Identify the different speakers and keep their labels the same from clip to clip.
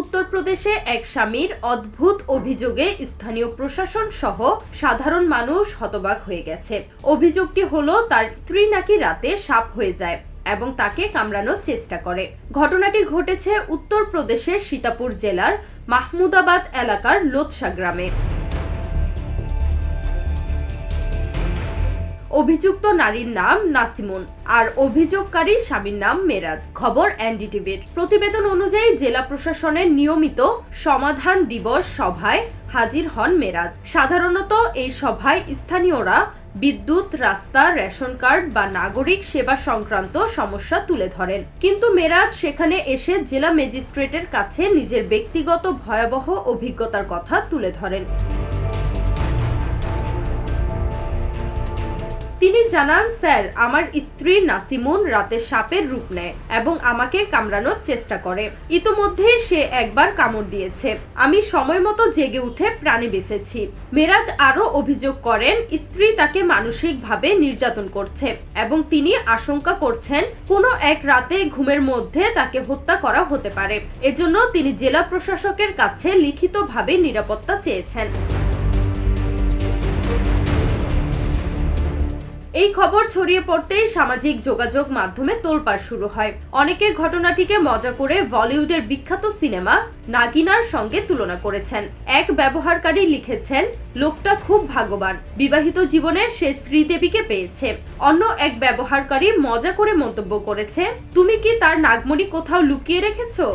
Speaker 1: উত্তরপ্রদেশে এক স্বামীর অদ্ভুত অভিযোগে স্থানীয় প্রশাসন সহ সাধারণ মানুষ হতবাক হয়ে গেছে। অভিযোগটি হলো, তার স্ত্রী নাকি রাতে সাপ হয়ে যায় এবং তাকে কামড়ানোর চেষ্টা করে। ঘটনাটি ঘটেছে উত্তরপ্রদেশের সীতাপুর জেলার মাহমুদাবাদ এলাকার লোতসা গ্রামে। অভিযুক্ত নারীর নাম নাসিমুন আর অভিযোগকারী স্বামীর নাম মেরাজ। খবর এনডিটিভির। প্রতিবেদন অনুযায়ী জেলা প্রশাসনের নিয়মিত সমাধান দিবস সভায় হাজির হন মেরাজ। সাধারণত এই সভায় স্থানীয়রা বিদ্যুৎ, রাস্তা, রেশন কার্ড বা নাগরিক সেবা সংক্রান্ত সমস্যা তুলে ধরেন। কিন্তু মেরাজ সেখানে এসে জেলা ম্যাজিস্ট্রেটের কাছে নিজের ব্যক্তিগত ভয়াবহ অভিজ্ঞতার কথা তুলে ধরেন। তিনি জানান, স্যার, আমার স্ত্রী নাসিমুন রাতে সাপের রূপ নেয় এবং আমাকে কামড়ানোর চেষ্টা করে। ইতোমধ্যে সে একবার কামড় দিয়েছে। আমি সময় মতো জেগে উঠে প্রাণে বেঁচেছি। মেরাজ আরও অভিযোগ করেন, স্ত্রী তাকে মানসিকভাবে নির্যাতন করছে এবং তিনি আশঙ্কা করছেন, কোনো এক রাতে ঘুমের মধ্যে তাকে হত্যা করা হতে পারে। এজন্য তিনি জেলা প্রশাসকের কাছে লিখিতভাবে নিরাপত্তা চেয়েছেন। এই খবর ছড়িয়ে পড়তেই সামাজিক যোগাযোগ মাধ্যমে তোলপাড় শুরু হয়। অনেকে ঘটনাটিকে মজা করে বলিউডের বিখ্যাত সিনেমা নাগিনার সঙ্গে তুলনা করেছেন। এক ব্যবহারকারী লিখেছেন, লোকটা খুব ভাগ্যবান। বিবাহিত জীবনে সে শ্রীদেবীকে পেয়েছে। অন্য এক ব্যবহারকারী মজা করে মন্তব্য করেছে, তুমি কি তার নাগমণি কোথাও লুকিয়ে রেখেছো?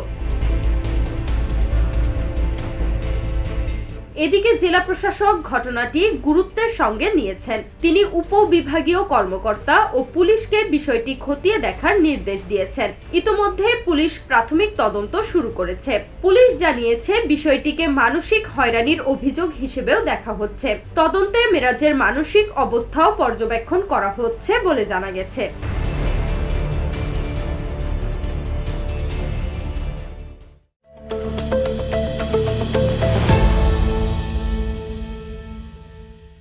Speaker 1: এদিকে জেলা প্রশাসক ঘটনাটি গুরুত্বের সঙ্গে নিয়েছেন। তিনি উপবিভাগীয় কর্মকর্তা ও পুলিশকে বিষয়টি খতিয়ে দেখার নির্দেশ দিয়েছেন। ইতোমধ্যে পুলিশ প্রাথমিক তদন্ত শুরু করেছে। পুলিশ জানিয়েছে, বিষয়টিকে মানসিক হয়রানির অভিযোগ হিসেবেও দেখা হচ্ছে। তদন্তে মেরাজের মানসিক অবস্থাও পর্যবেক্ষণ করা হচ্ছে বলে জানা গেছে।